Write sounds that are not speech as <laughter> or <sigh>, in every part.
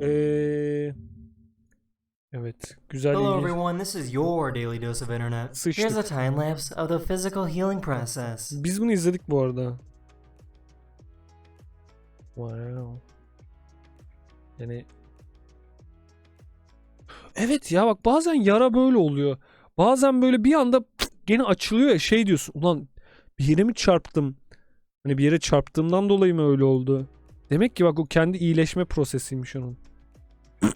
Ee, evet. Güzel Hello ilginç. everyone, this is your daily dose of internet. Here's a Sıçtık. time lapse of the physical healing process. Biz bunu izledik bu arada. Wow. Yani Evet ya bak bazen yara böyle oluyor. Bazen böyle bir anda gene açılıyor ya şey diyorsun. Ulan bir yere mi çarptım? Hani bir yere çarptığımdan dolayı mı öyle oldu? Demek ki bak o kendi iyileşme prosesiymiş onun. <coughs>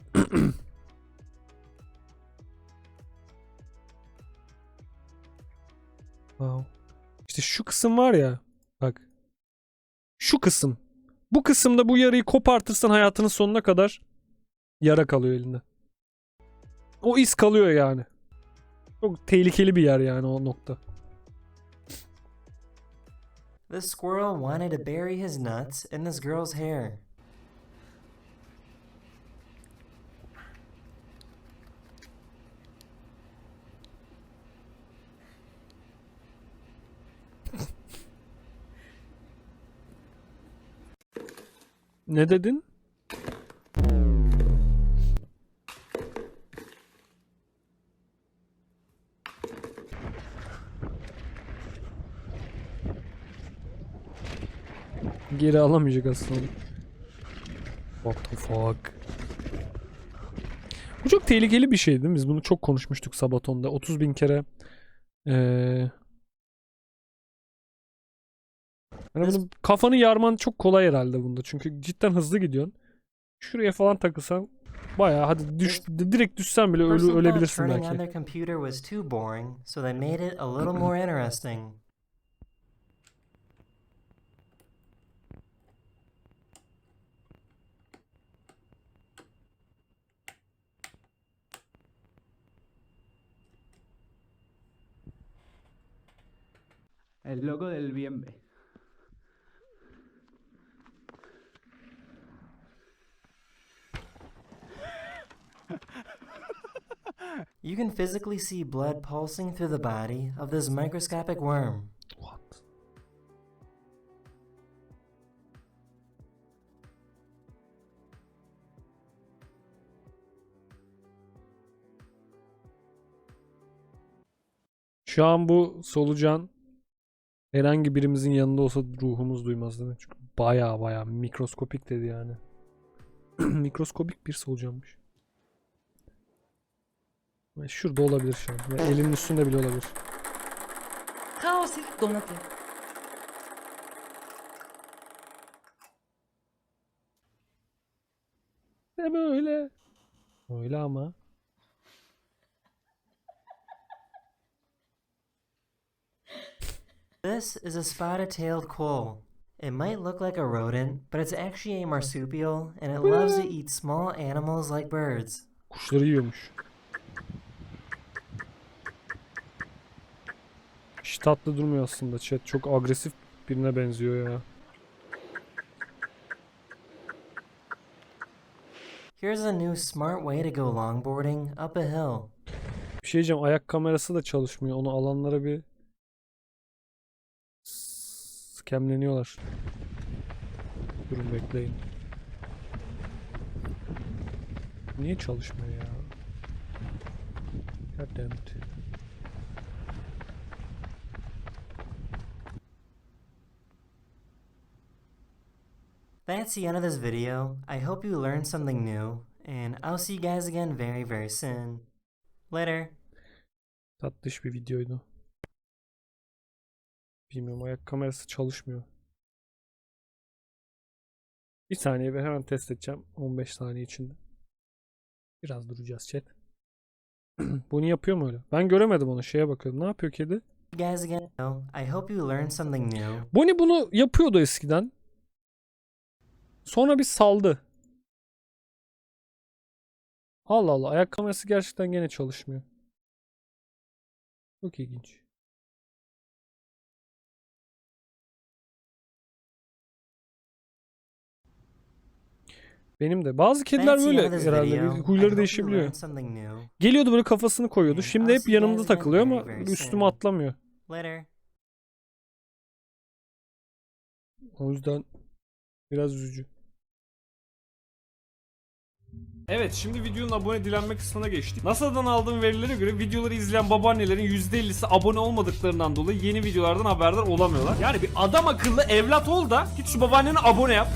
wow. İşte şu kısım var ya. Bak. Şu kısım. Bu kısımda bu yarayı kopartırsan hayatının sonuna kadar yara kalıyor elinde. O iz kalıyor yani. Çok tehlikeli bir yer yani o nokta. This squirrel wanted to bury his nuts in this girl's hair. Ne dedin? Geri alamayacak aslında. What the fuck? Bu çok tehlikeli bir şey değil mi? Biz bunu çok konuşmuştuk Sabaton'da. 30 bin kere. Ee... Yani bunu kafanı yarman çok kolay herhalde bunda. Çünkü cidden hızlı gidiyorsun. Şuraya falan takılsan bayağı hadi düş direkt düşsen bile ölü, ölebilirsin belki. El loco del bienve. You can physically see blood pulsing through the body of this microscopic worm. What? Şu an bu solucan herhangi birimizin yanında olsa ruhumuz duymaz değil mi? Çünkü baya baya mikroskopik dedi yani. <clears throat> mikroskopik bir solucanmış. Şurada olabilir şu an. Elinin üstünde bile olabilir. Kaosi donatı. Ne böyle? Öyle ama. This is a spotted-tailed quoll. It might look like a rodent, but it's actually a marsupial, and it loves to eat small animals like birds. Kuşları yiyormuş. Hiç tatlı durmuyor aslında chat. Çok agresif birine benziyor ya. Here's a new smart way to go longboarding up a hill. Bir şey diyeceğim. Ayak kamerası da çalışmıyor. Onu alanlara bir Durun bekleyin. Niye çalışmıyor ya? God damn it. That's the end of this video. I hope you learned something new, and I'll see you guys again very, very soon. Later. Tatlış bir videoydu. Bilmiyorum ayak kamerası çalışmıyor. Bir saniye ve hemen test edeceğim. 15 saniye içinde. Biraz duracağız chat. <clears throat> Bunu yapıyor mu öyle? Ben göremedim onu. Şeye bakıyorum. Ne yapıyor kedi? Guys again. I hope you learned something new. Bonnie bunu yapıyordu eskiden. Sonra bir saldı. Allah Allah. Ayak kamerası gerçekten gene çalışmıyor. Çok ilginç. Benim de. Bazı kediler böyle herhalde. huyları değişebiliyor. Geliyordu böyle kafasını koyuyordu. And Şimdi hep yanımda takılıyor ama üstüme atlamıyor. O yüzden biraz üzücü. Evet şimdi videonun abone dilenme kısmına geçtik. NASA'dan aldığım verilere göre videoları izleyen babaannelerin %50'si abone olmadıklarından dolayı yeni videolardan haberdar olamıyorlar. Yani bir adam akıllı evlat ol da git şu babaanneni abone yap.